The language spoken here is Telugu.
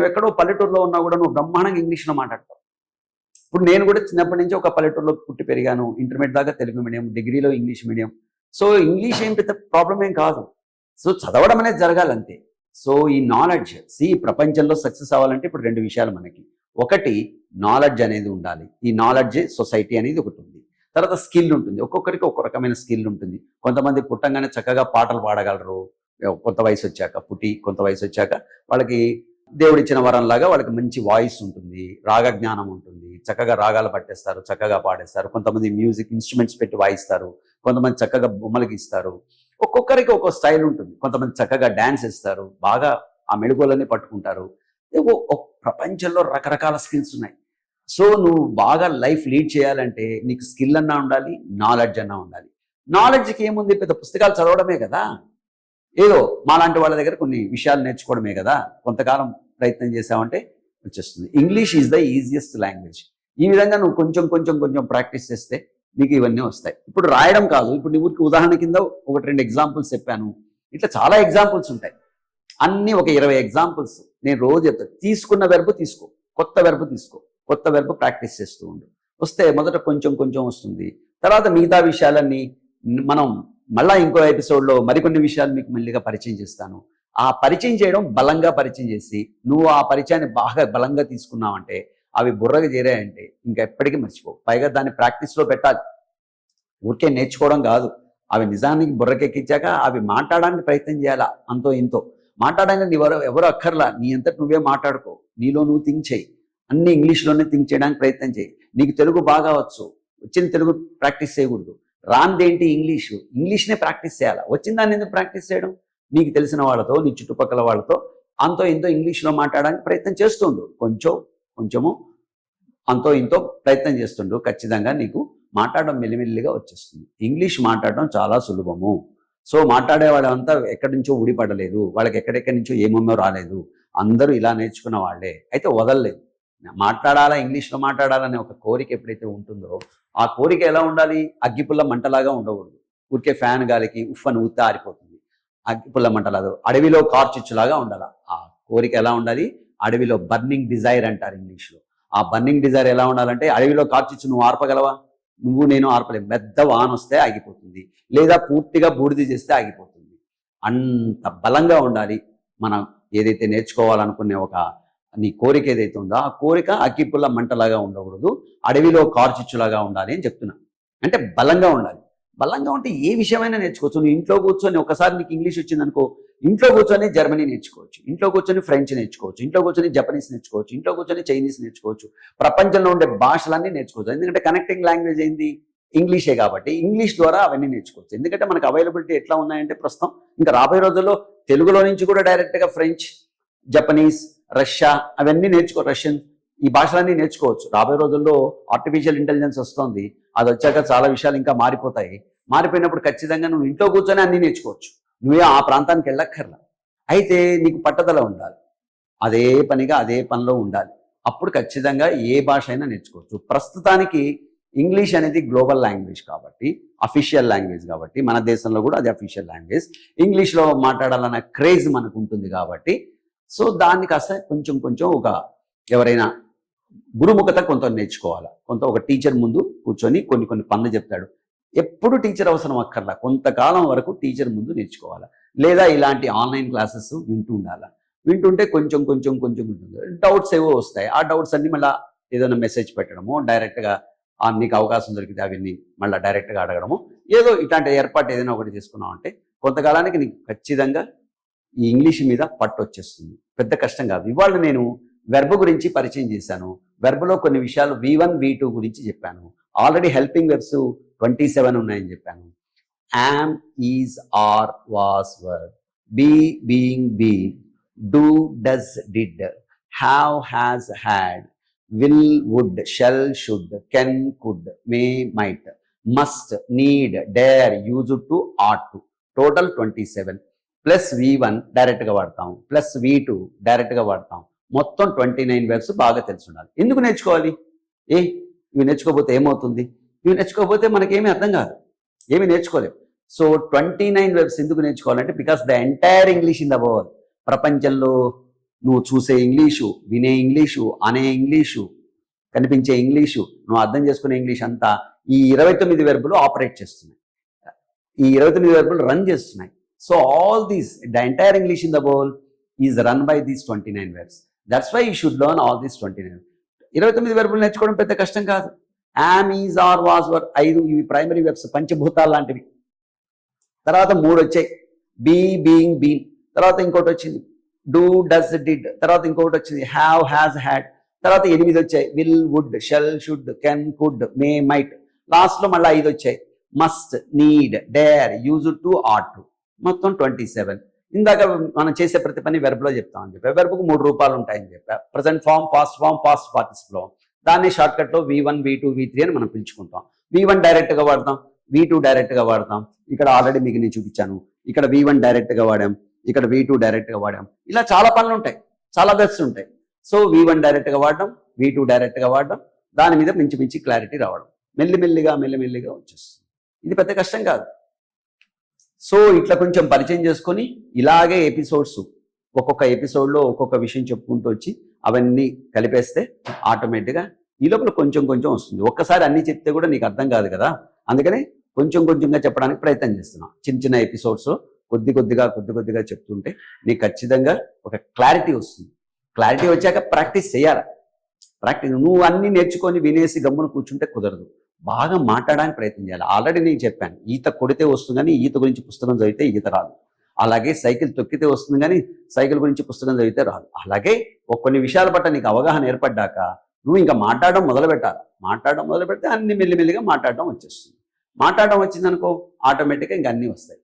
నువ్వు ఎక్కడో పల్లెటూరులో ఉన్నా కూడా నువ్వు బ్రహ్మాండంగా ఇంగ్లీష్లో మాట్లాడతావు. ఇప్పుడు నేను కూడా చిన్నప్పటి నుంచి ఒక పల్లెటూరులో పుట్టి పెరిగాను. ఇంటర్మీడియట్ దాకా తెలుగు మీడియం డిగ్రీలో ఇంగ్లీష్ మీడియం. సో ఇంగ్లీష్ ఏం పెద్ద ప్రాబ్లం ఏం కాదు. సో చదవడం అనేది జరగాలి అంతే సో ఈ నాలెడ్జ్ సి ప్రపంచంలో సక్సెస్ అవ్వాలంటే ఇప్పుడు రెండు విషయాలు మనకి. ఒకటి నాలెడ్జ్ అనేది ఉండాలి. ఈ నాలెడ్జ్ సొసైటీ అనేది ఒకటి ఉంది. తర్వాత స్కిల్ ఉంటుంది. ఒక్కొక్కరికి ఒక్కొక్క రకమైన స్కిల్ ఉంటుంది. కొంతమంది పుట్టంగానే చక్కగా పాటలు పాడగలరు. కొంత వయసు వచ్చాక పుట్టి కొంత వయసు వచ్చాక వాళ్ళకి దేవుడిచ్చిన వరంలాగా వాళ్ళకి మంచి వాయిస్ ఉంటుంది రాగ జ్ఞానం ఉంటుంది. చక్కగా రాగాలు పట్టేస్తారు చక్కగా పాడేస్తారు. కొంతమంది మ్యూజిక్ ఇన్స్ట్రుమెంట్స్ పెట్టి వాయిస్తారు కొంతమంది చక్కగా బొమ్మలు గీస్తారు ఒక్కొక్కరికి ఒక్కొక్క స్టైల్ ఉంటుంది. కొంతమంది చక్కగా డ్యాన్స్ ఇస్తారు బాగా ఆ మెళుగోలన్నీ పట్టుకుంటారు. ప్రపంచంలో రకరకాల స్కిల్స్ ఉన్నాయి. సో నువ్వు బాగా లైఫ్ లీడ్ చేయాలంటే నీకు స్కిల్ అన్నా ఉండాలి నాలెడ్జ్ అన్నా ఉండాలి. నాలెడ్జ్కి ఏముంది? పెద్ద పుస్తకాలు చదవడమే కదా. ఏదో మాలాంటి వాళ్ళ దగ్గర కొన్ని విషయాలు నేర్చుకోవడమే కదా. కొంతకాలం ప్రయత్నం చేసావంటే వచ్చేస్తుంది. English is the easiest language ఈ విధంగా నువ్వు కొంచెం కొంచెం కొంచెం ప్రాక్టీస్ చేస్తే నీకు ఇవన్నీ వస్తాయి. ఇప్పుడు రాయడం కాదు. ఇప్పుడు నీ ఊరికి ఉదాహరణ కింద ఒకటి రెండు ఎగ్జాంపుల్స్ చెప్పాను. ఇట్లా చాలా ఎగ్జాంపుల్స్ ఉంటాయి. అన్ని ఒక ఇరవై ఎగ్జాంపుల్స్ నేను రోజు చెప్తాను తీసుకున్న వెర్బు తీసుకో. కొత్త వెర్బు తీసుకో. కొత్త వెర్బు ప్రాక్టీస్ చేస్తూ ఉండు. వస్తే మొదట కొంచెం కొంచెం వస్తుంది. తర్వాత మిగతా విషయాలన్నీ మనం మళ్ళా ఇంకో ఎపిసోడ్లో మరికొన్ని విషయాలు మీకు మళ్ళీగా పరిచయం చేస్తాను. ఆ పరిచయం చేయడం బలంగా పరిచయం చేసి నువ్వు ఆ పరిచయాన్ని బాగా బలంగా తీసుకున్నావంటే అవి బుర్రగా చేరాయంటే ఇంకా ఎప్పటికీ మర్చిపో పైగా దాన్ని ప్రాక్టీస్లో పెట్టాలి. ఊరికే నేర్చుకోవడం కాదు. అవి నిజానికి బుర్రకెక్కించాక అవి మాట్లాడడానికి ప్రయత్నం చేయాలా? అంతో ఇంతో. మాట్లాడడానికి ఎవరు ఎవరు అక్కర్లా? నీ అంతటి నువ్వే మాట్లాడుకో. నీలో నువ్వు థింక్ చేయి. అన్ని ఇంగ్లీష్లోనే థింక్ చేయడానికి ప్రయత్నం చేయి. నీకు తెలుగు బాగా వచ్చు. వచ్చిన తెలుగు ప్రాక్టీస్ చేయకూడదు. రాందేంటి ఇంగ్లీషు? ఇంగ్లీష్నే ప్రాక్టీస్ చేయాలా? వచ్చిన దాన్ని ఎందుకు ప్రాక్టీస్ చేయడం? నీకు తెలిసిన వాళ్ళతో నీ చుట్టుపక్కల వాళ్ళతో అంతో ఇంతో ఇంగ్లీష్లో మాట్లాడడానికి ప్రయత్నం చేస్తుండు. కొంచెం కొంచెము అంతో ఇంతో ప్రయత్నం చేస్తుండు. ఖచ్చితంగా నీకు మాట్లాడడం మెల్లిమెల్లిగా వచ్చేస్తుంది. ఇంగ్లీష్ మాట్లాడడం చాలా సులభము. సో మాట్లాడే వాళ్ళంతా ఎక్కడి నుంచో ఊడిపడలేదు. వాళ్ళకి ఎక్కడెక్కడి నుంచో ఏమేమో రాలేదు. అందరూ ఇలా నేర్చుకున్న వాళ్ళే. అయితే వదలలేదు. మాట్లాడాలా ఇంగ్లీష్లో మాట్లాడాలనే ఒక కోరిక ఎప్పుడైతే ఉంటుందో ఆ కోరిక ఎలా ఉండాలి? అగ్గిపుల్ల మంటలాగా ఉండకూడదు. ఊరికే ఫ్యాన్ గాలికి ఉఫ్ అని ఊతే ఆరిపోతుంది. అగ్గిపుల్ల మంటలాగా అడవిలో కార్చిచ్చులాగా ఉండాలి. ఆ కోరిక ఎలా ఉండాలి? అడవిలో బర్నింగ్ డిజైర్ అంటారు ఇంగ్లీష్లో. ఆ బర్నింగ్ డిజైర్ ఎలా ఉండాలంటే అడవిలో కార్చిచ్చు నువ్వు ఆర్పగలవా? నువ్వు నేను ఆర్పలేవు పెద్ద వాన వస్తే ఆగిపోతుంది. లేదా పూర్తిగా బూడిద చేస్తే ఆగిపోతుంది. అంత బలంగా ఉండాలి. మనం ఏదైతే నేర్చుకోవాలనుకునే ఒక నీ కోరిక ఏదైతే ఉందో ఆ కోరిక అక్కిపుల్ల మంటలాగా ఉండకూడదు అడవిలో కార్చిచ్చులాగా ఉండాలి అని చెప్తున్నా. అంటే బలంగా ఉండాలి. బలంగా ఉంటే ఏ విషయమైనా నేర్చుకోవచ్చు. నువ్వు ఇంట్లో కూర్చొని ఒకసారి నీకు ఇంగ్లీష్ వచ్చిందనుకో ఇంట్లో కూర్చొని జర్మనీ నేర్చుకోవచ్చు ఇంట్లో కూర్చొని ఫ్రెంచ్ నేర్చుకోవచ్చు ఇంట్లో కూర్చొని జపనీస్ నేర్చుకోవచ్చు ఇంట్లో కూర్చొని చైనీస్ నేర్చుకోవచ్చు ప్రపంచంలో ఉండే భాషలన్నీ నేర్చుకోవచ్చు. ఎందుకంటే కనెక్టింగ్ లాంగ్వేజ్ ఏంది? ఇంగ్లీషే కాబట్టి ఇంగ్లీష్ ద్వారా అవన్నీ నేర్చుకోవచ్చు. ఎందుకంటే మనకు అవైలబిలిటీ ఎట్లా ఉన్నాయంటే ప్రస్తుతం ఇంకా రాబోయే రోజుల్లో తెలుగులో నుంచి కూడా డైరెక్ట్గా ఫ్రెంచ్ జపనీస్ రష్యా అవన్నీ నేర్చుకో రష్యన్ ఈ భాషలన్నీ నేర్చుకోవచ్చు. రాబోయే రోజుల్లో ఆర్టిఫిషియల్ ఇంటెలిజెన్స్ వస్తుంది. అది వచ్చాక చాలా విషయాలు ఇంకా మారిపోతాయి. మారిపోయినప్పుడు ఖచ్చితంగా నువ్వు ఇంట్లో కూర్చొని అన్నీ నేర్చుకోవచ్చు. నువ్వే ఆ ప్రాంతానికి వెళ్ళక్కర్లా. అయితే నీకు పట్టుదల ఉండాలి. అదే పనిగా అదే పనిలో ఉండాలి. అప్పుడు ఖచ్చితంగా ఏ భాష అయినా నేర్చుకోవచ్చు. ప్రస్తుతానికి ఇంగ్లీష్ అనేది గ్లోబల్ లాంగ్వేజ్ కాబట్టి అఫీషియల్ లాంగ్వేజ్ కాబట్టి మన దేశంలో కూడా అది అఫీషియల్ లాంగ్వేజ్ ఇంగ్లీష్లో మాట్లాడాలన్న క్రేజ్ మనకు ఉంటుంది కాబట్టి సో దాన్ని కాస్త కొంచెం కొంచెం ఒక ఎవరైనా గురుముఖత కొంత నేర్చుకోవాలి? కొంత ఒక టీచర్ ముందు కూర్చొని కొన్ని కొన్ని పనులు చెప్తాడు. ఎప్పుడు టీచర్ అవసరం అక్కర్లా? కొంతకాలం వరకు టీచర్ ముందు నేర్చుకోవాలి? లేదా ఇలాంటి ఆన్లైన్ క్లాసెస్ వింటూ ఉండాలి? వింటుంటే కొంచెం కొంచెం కొంచెం కొంచెం డౌట్స్ ఏవో వస్తాయి. ఆ డౌట్స్ అన్ని మళ్ళీ ఏదైనా మెసేజ్ పెట్టడము డైరెక్ట్గా ఆ నీకు అవకాశం దొరికితే అవన్నీ మళ్ళీ డైరెక్ట్గా అడగడము ఏదో ఇట్లాంటి ఏర్పాటు ఏదైనా ఒకటి చేసుకున్నావు అంటే కొంతకాలానికి నీకు ఖచ్చితంగా ఈ ఇంగ్లీష్ మీద పట్టు వచ్చేస్తుంది పెద్ద కష్టం కాదు. ఇవాళ నేను వెర్బ్ గురించి పరిచయం చేశాను. వెర్బ్లో కొన్ని విషయాలు వి వన్ వి టూ గురించి చెప్పాను. Already helping verbs twenty seven ఉన్నాయని చెప్పాను. Am is are was were be being be do does did have has had will would shall should can could may might must need dare use to ought to total twenty seven plus V one డైరెక్ట్గా వాడతాం. ప్లస్ వి టూ డైరెక్ట్గా వాడతాం. మొత్తం ట్వంటీ నైన్ వెబ్స్ బాగా తెలిసి ఉండాలి. ఎందుకు నేర్చుకోవాలి? ఏ? ఇవి నేర్చుకోకపోతే ఏమవుతుంది? ఇవి నేర్చుకోకపోతే మనకేమీ అర్థం కాదు. ఏమీ నేర్చుకోలేము సో ట్వంటీ నైన్ వెబ్స్ ఎందుకు నేర్చుకోవాలంటే because the entire English in the world ప్రపంచంలో నువ్వు చూసే ఇంగ్లీషు వినే ఇంగ్లీషు అనే ఇంగ్లీషు కనిపించే ఇంగ్లీషు నువ్వు అర్థం చేసుకునే ఇంగ్లీష్ అంతా ఈ ఇరవై తొమ్మిది వెర్బులు ఆపరేట్ చేస్తున్నాయి. ఈ ఇరవై తొమ్మిది వెర్బులు రన్ చేస్తున్నాయి. So all these the entire English in the boll is run by these twenty nine verbs that's why you should learn all these twenty nine ఇరవై తొమ్మిది వెర్బులు నేర్చుకోవడం పెద్ద కష్టం కాదు. Am is are was were ఐదు ఇవి ప్రైమరీ వెబ్స్ పంచభూతాలు లాంటివి. తర్వాత మూడు వచ్చాయి. బీ బీయింగ్ బీన్ తర్వాత ఇంకోటి వచ్చింది. డూ డస్ డిడ్ తర్వాత ఇంకొకటి వచ్చింది. హ్యావ్ హ్యాజ్ హ్యాడ్ తర్వాత ఎనిమిది వచ్చాయి. Will would shall should can could may might లాస్ట్లో మళ్ళీ ఐదు వచ్చాయి. Must need dare use to ought to మొత్తం ట్వంటీ సెవెన్. ఇందాక మనం చేసే ప్రతి పని వెర్బ్లో చెప్తామని చెప్పా. వెర్బ్కు మూడు రూపాలు ఉంటాయని చెప్పా. Present form past form past పార్టిసిప్లో దాన్ని షార్ట్కట్లో V one V two V three అని మనం పిలుచుకుంటాం. వి వన్ డైరెక్ట్గా వాడతాం వి టూ డైరెక్ట్గా వాడతాం. ఇక్కడ ఆల్రెడీ మీకు నేను చూపించాను. ఇక్కడ వి వన్ డైరెక్ట్గా వాడాం ఇక్కడ వి టూ డైరెక్ట్గా వాడాం. ఇలా చాలా పనులు ఉంటాయి. చాలా వెబ్స్ ఉంటాయి. సో వి వన్ డైరెక్ట్గా వాడడం వి టూ డైరెక్ట్గా వాడడం దాని మీద మించి మించి క్లారిటీ రావడం. మెల్లిమెల్లిగా మెల్లిమెల్లిగా వచ్చేస్తుంది. ఇది పెద్ద కష్టం కాదు. సో ఇట్లా కొంచెం పరిచయం చేసుకొని ఇలాగే ఎపిసోడ్స్ ఒక్కొక్క ఎపిసోడ్లో ఒక్కొక్క విషయం చెప్పుకుంటూ వచ్చి అవన్నీ కలిపేస్తే ఆటోమేటిక్గా ఈ లోపల కొంచెం కొంచెం వస్తుంది. ఒక్కసారి అన్ని చెప్తే కూడా నీకు అర్థం కాదు కదా? అందుకని కొంచెం కొంచెంగా చెప్పడానికి ప్రయత్నం చేస్తున్నాం. చిన్న చిన్న ఎపిసోడ్స్ కొద్ది కొద్దిగా కొద్ది కొద్దిగా చెప్తుంటే నీకు ఖచ్చితంగా ఒక క్లారిటీ వస్తుంది. క్లారిటీ వచ్చాక ప్రాక్టీస్ చేయాలి. ప్రాక్టీస్ నువ్వు అన్ని నేర్చుకొని వినేసి గమ్మున కూర్చుంటే కుదరదు. బాగా మాట్లాడడానికి ప్రయత్నం చేయాలి. ఆల్రెడీ నేను చెప్పాను ఈత కొడితే వస్తుంది కానీ ఈత గురించి పుస్తకం చదివితే ఈత రాదు. అలాగే సైకిల్ తొక్కితే వస్తుంది కానీ సైకిల్ గురించి పుస్తకం చదివితే రాదు. అలాగే కొన్ని విషయాల పట్ల నీకు అవగాహన ఏర్పడ్డాక నువ్వు ఇంకా మాట్లాడడం మొదలు పెట్టాలి మాట్లాడడం మొదలు పెడితే అన్ని మెల్లిమెల్లిగా మాట్లాడడం వచ్చేస్తుంది. మాట్లాడడం వచ్చిందనుకో ఆటోమేటిక్గా ఇంకా అన్నీ వస్తాయి.